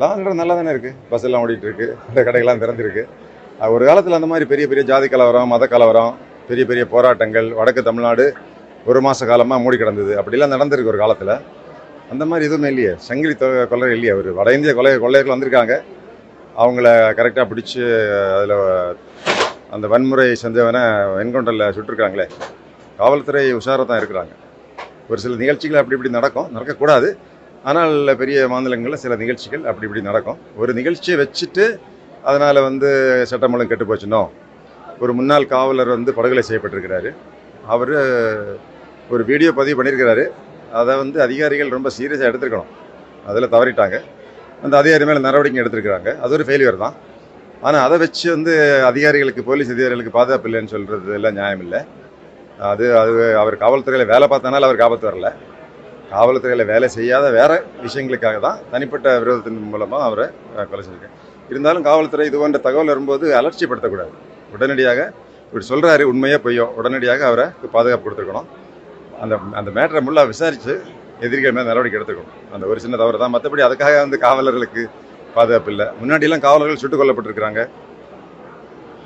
லாங்கிற நல்லா தானே இருக்குது பஸ் எல்லாம் ஓடிட்டு இருக்கு இந்த கடைகள்லாம் திறந்துருக்கு. ஒரு காலத்தில் அந்த மாதிரி பெரிய பெரிய ஜாதி கலவரம் மத கலவரம் பெரிய பெரிய போராட்டங்கள் வடக்கு தமிழ்நாடு ஒரு மாத காலமாக மூடி கிடந்தது. அப்படிலாம் நடந்திருக்கு ஒரு காலத்தில். அந்த மாதிரி எதுவுமே இல்லையே. சங்கிலி தொகை கொள்ளை இல்லையே அவர். வட இந்திய கொள்ளை கொள்ளையர்கள் வந்திருக்காங்க. அவங்கள கரெக்டாக பிடிச்சி அதில் அந்த வன்முறை செஞ்சவனை என்கவுண்டரில் சுட்டிருக்காங்களே. காவல்துறை உஷாராக தான் இருக்கிறாங்க. ஒரு சில நிகழ்ச்சிகள் அப்படி இப்படி நடக்கும். நடக்கக்கூடாது. ஆனால் பெரிய மாநிலங்களில் சில நிகழ்ச்சிகள் அப்படி இப்படி நடக்கும். ஒரு நிகழ்ச்சியை வச்சுட்டு அதனால் வந்து சட்டம் ஒழுங்கு கெட்டு போச்சுனோ ஒரு முன்னாள் காவலர் வந்து படுகொலை செய்யப்பட்டிருக்கிறாரு. அவர் ஒரு வீடியோ பதிவு பண்ணியிருக்கிறாரு அதை வந்து அதிகாரிகள் ரொம்ப சீரியஸாக எடுத்துருக்கணும். அதில் தவறிட்டாங்க. அந்த அதிகாரி மேலே நடவடிக்கை எடுத்திருக்கிறாங்க. அது ஒரு ஃபெயிலியர் தான். ஆனால் அதை வச்சு வந்து அதிகாரிகளுக்கு போலீஸ் அதிகாரிகளுக்கு பாதுகாப்பு இல்லைன்னு சொல்கிறது எல்லாம் நியாயம் இல்லை அது அது அவர் காவல்துறையில் வேலை பார்த்தனால அவர் ஆபத்து வரல. காவல்துறையில் வேலை செய்யாத வேறு விஷயங்களுக்காக தான் தனிப்பட்ட விரோதத்தின் மூலமாக அவரை கொலை செஞ்சிருக்கேன் இருந்தாலும் காவல்துறை இது போன்ற தகவல் வரும்போது அலட்சிப்படுத்தக்கூடாது உடனடியாக இப்படி சொல்கிறாரு உண்மையே பொய்யோ உடனடியாக அவரை பாதுகாப்பு கொடுத்துருக்கணும். அந்த அந்த மேட்டரை முல்லாக விசாரித்து எதிரிகள் மேலே நடவடிக்கை எடுத்துக்கணும். அந்த ஒரு சின்ன தவறு தான். மற்றபடி அதுக்காக வந்து காவலர்களுக்கு பாதுகாப்பு இல்லை. முன்னாடியெல்லாம் காவலர்கள் சுட்டுக் கொல்லப்பட்டிருக்கிறாங்க.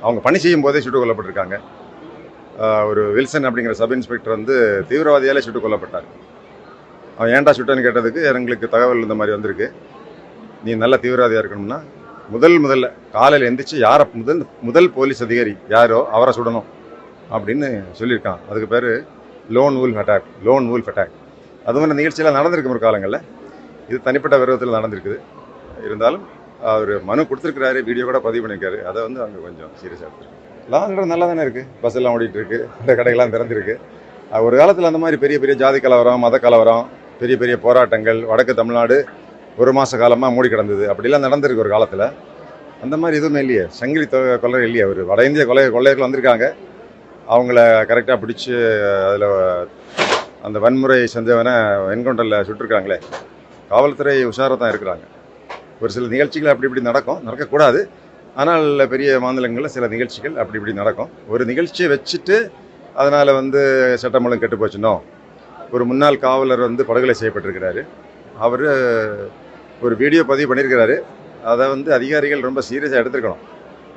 அவங்க பணி செய்யும் போதே சுட்டுக் கொல்லப்பட்டிருக்காங்க. ஒரு வில்சன் அப்படிங்கிற சப் இன்ஸ்பெக்டர் வந்து தீவிரவாதியாலே சுட்டுக் கொல்லப்பட்டார். அவன் ஏன்டா சுட்டன்னு கேட்டதுக்கு எங்களுக்கு தகவல் இந்த மாதிரி வந்திருக்கு. நீ நல்ல தீவிரவாதியாக இருக்கணும்னா முதல் முதல்ல காலையில் எந்திரிச்சு யாரை முதல் முதல் போலீஸ் அதிகாரி யாரோ அவரை சுடணும் அப்படின்னு சொல்லியிருக்கான். அதுக்கு பேர் lone wolf attack lone wolf attack அது மாதிரி நிகழ்ச்சியெல்லாம் நடந்திருக்கு ஒரு காலங்களில். இது தனிப்பட்ட விரோதத்தில் நடந்திருக்குது. இருந்தாலும் அவர் மனு கொடுத்துருக்கிறாரு வீடியோ கூட பதிவு பண்ணியிருக்காரு. அதை வந்து அவங்க கொஞ்சம் சீரியஸாக எடுத்துருக்கு லாங் நல்லா தானே இருக்குது பஸ் எல்லாம் ஓடிட்டு இருக்கு. இந்த கடைகள்லாம் திறந்திருக்கு. ஒரு காலத்தில் அந்த மாதிரி பெரிய பெரிய ஜாதி கலவரம் மத கலவரம் பெரிய பெரிய போராட்டங்கள் வடக்கு தமிழ்நாடு ஒரு மாத காலமாக மூடி கிடந்தது. அப்படிலாம் நடந்திருக்கு ஒரு காலத்தில். அந்த மாதிரி எதுவுமே இல்லையே. சங்கிலி தொகை கொள்ளை இல்லையே ஒரு வட இந்திய கொள்ளை கொள்ளையர்கள் வந்திருக்காங்க. அவங்கள கரெக்டாக பிடிச்சி அதில் அந்த வன்முறை செஞ்சவனை என்கவுண்டரில் சுட்டிருக்காங்களே. காவல்துறை உஷாராக தான் இருக்கிறாங்க. ஒரு சில நிகழ்ச்சிகள் அப்படி இப்படி நடக்கும். நடக்கக்கூடாது. ஆனால் பெரிய மாநிலங்களில் சில நிகழ்ச்சிகள் அப்படி இப்படி நடக்கும். ஒரு நிகழ்ச்சியை வச்சுட்டு அதனால் வந்து சட்டம் கெட்டு போச்சுனோ ஒரு முன்னாள் காவலர் வந்து படுகொலை செய்யப்பட்டிருக்கிறாரு. அவர் ஒரு வீடியோ பதிவு பண்ணியிருக்கிறாரு அதை வந்து அதிகாரிகள் ரொம்ப சீரியஸாக எடுத்துருக்கணும்.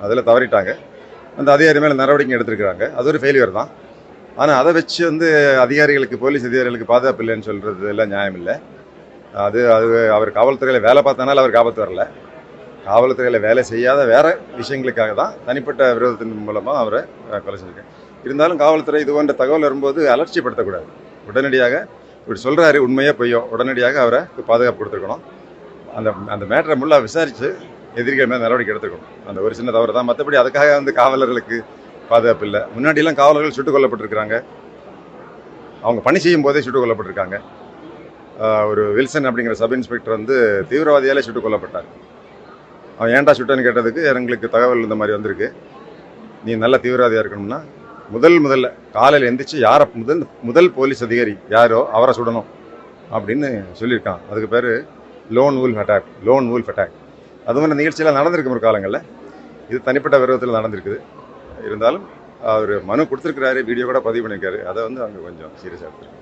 அதில் தவறிட்டாங்க. அந்த அதிகாரி மேலே நடவடிக்கை எடுத்திருக்கிறாங்க. அது ஒரு ஃபெயிலியர் தான். ஆனால் அதை வச்சு வந்து அதிகாரிகளுக்கு போலீஸ் அதிகாரிகளுக்கு பாதுகாப்பு இல்லைன்னு சொல்கிறது எல்லாம் நியாயம் இல்லை. அது அது அவர் காவல்துறையில் வேலை பார்த்தனால அவருக்கு ஆபத்து வரல. காவல்துறையில் வேலை செய்யாத வேறு விஷயங்களுக்காக தான் தனிப்பட்ட விரோதத்தின் மூலமாக அவரை கொலை செஞ்சிருக்கேன் இருந்தாலும் காவல்துறை இது போன்ற தகவல் வரும்போது அலட்சியப்படுத்தக்கூடாது. உடனடியாக இப்படி சொல்கிறாரு உண்மையே பொய்யோ உடனடியாக அவரை பாதுகாப்பு கொடுத்துருக்கணும். அந்த அந்த மேட்டரை முல்லாக விசாரித்து எதிரிகள் மேலே நடவடிக்கை எடுத்துக்கணும் அந்த ஒரு சின்ன தவறு தான். மற்றபடி அதுக்காக வந்து காவலர்களுக்கு பாதுகாப்பு இல்லை. முன்னாடியெல்லாம் காவலர்கள் சுட்டுக் கொல்லப்பட்டிருக்கிறாங்க. அவங்க பணி செய்யும் போதே சுட்டுக் கொல்லப்பட்டிருக்காங்க. ஒரு வில்சன் அப்படிங்கிற சப் இன்ஸ்பெக்டர் வந்து தீவிரவாதியாலே சுட்டுக் கொல்லப்பட்டார். அவன் ஏன்டா சுட்டன்னு கேட்டதுக்கு எங்களுக்கு தகவல் இந்த மாதிரி வந்திருக்கு. நீ நல்ல தீவிரவாதியாக இருக்கணும்னா முதல் முதல்ல காலையில் எந்திரிச்சு யாரை முதல் முதல் போலீஸ் அதிகாரி யாரோ அவரை சுடணும் அப்படின்னு சொல்லியிருக்கான் அதுக்கு பேர் lone wolf attack lone wolf attack அது மாதிரி நிகழ்ச்சியெல்லாம் நடந்திருக்கு ஒரு காலங்களில். இது தனிப்பட்ட விரோதத்தில் நடந்திருக்குது. இருந்தாலும் அவர் மனு கொடுத்துருக்கிறாரு வீடியோ கூட பதிவு பண்ணியிருக்காரு. அதை வந்து அவங்க கொஞ்சம் சீரியஸாக எடுத்துருக்கு